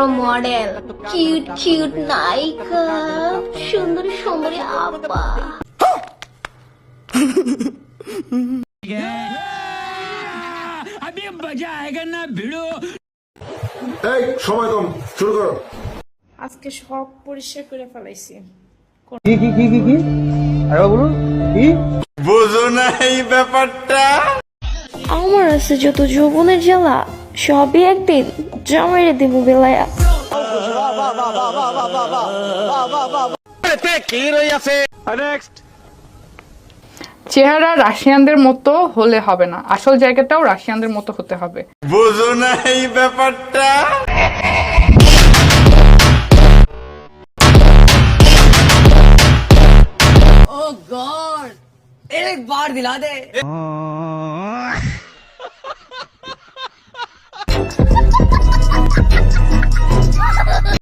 বড় model. Cute cute নায়িকা। সুন্দরী সুন্দরী আপা এই সময় কম শুরু করো। আজকে সব পরিষ্কার করে ফেলাইছি। কি কি কি কি কি? আরে বলুন কি? আমার আছে যত যৌবনের জ্বালা। সবই একদিন জমেরে দেব বেলায়া। চেহারা রাশিয়ানদের মতো হলে হবে না আসল জায়গাটাও রাশিয়ানদের মতো হতে হবে। বুঝো না এই ব্যাপারটা। ও গড একবার দিলা দে